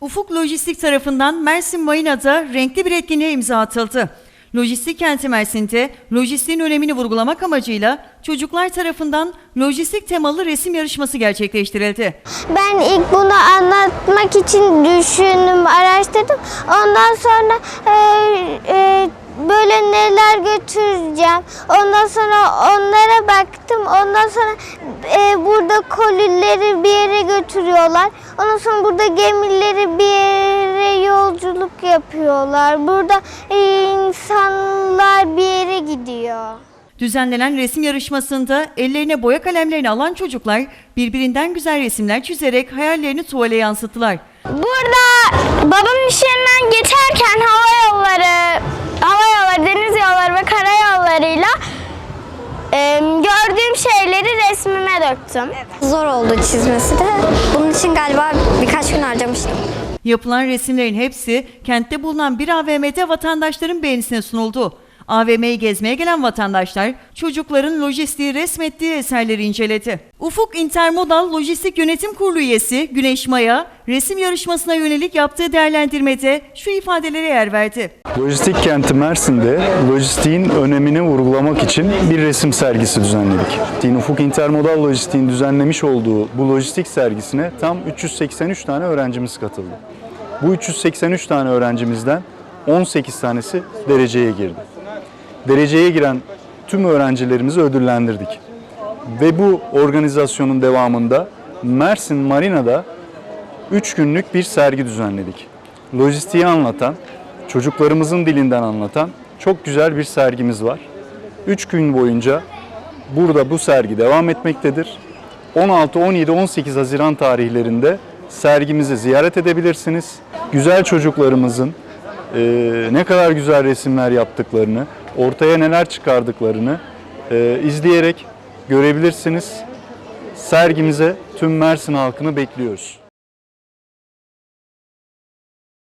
Ufuk Lojistik tarafından Mersin Marina'da renkli bir etkinliğe imza atıldı. Lojistik kenti Mersin'de lojistiğin önemini vurgulamak amacıyla çocuklar tarafından lojistik temalı resim yarışması gerçekleştirildi. Ben ilk bunu anlatmak için düşündüm, araştırdım. Ondan sonra e, e, böyle götüreceğim. Ondan sonra onlara baktım. Ondan sonra e, burada kolileri bir yere götürüyorlar. Ondan sonra burada gemileri bir yere yolculuk yapıyorlar. Burada e, insanlar bir yere gidiyor. Düzenlenen resim yarışmasında ellerine boya kalemlerini alan çocuklar birbirinden güzel resimler çizerek hayallerini tuvale yansıttılar. Burada babamın döktüm. Zor oldu çizmesi de. Bunun için galiba birkaç gün harcamıştım. Yapılan resimlerin hepsi kentte bulunan bir AVM'de vatandaşların beğenisine sunuldu. AVM'yi gezmeye gelen vatandaşlar çocukların lojistiği resmettiği eserleri inceledi. Ufuk Intermodal Lojistik Yönetim Kurulu üyesi Güneş Maya, resim yarışmasına yönelik yaptığı değerlendirmede şu ifadelere yer verdi. Lojistik kenti Mersin'de lojistiğin önemini vurgulamak için bir resim sergisi düzenledik. Ufuk Intermodal Lojistik'in düzenlemiş olduğu bu lojistik sergisine tam 383 tane öğrencimiz katıldı. Bu 383 tane öğrencimizden 18 tanesi dereceye girdi. Dereceye giren tüm öğrencilerimizi ödüllendirdik. Ve bu organizasyonun devamında Mersin Marina'da 3 günlük bir sergi düzenledik. Lojistiği anlatan, çocuklarımızın dilinden anlatan çok güzel bir sergimiz var. 3 gün boyunca burada bu sergi devam etmektedir. 16, 17, 18 Haziran tarihlerinde sergimizi ziyaret edebilirsiniz. Güzel çocuklarımızın eee, ne kadar güzel resimler yaptıklarını, ortaya neler çıkardıklarını eee, izleyerek görebilirsiniz. Sergimize tüm Mersin halkını bekliyoruz.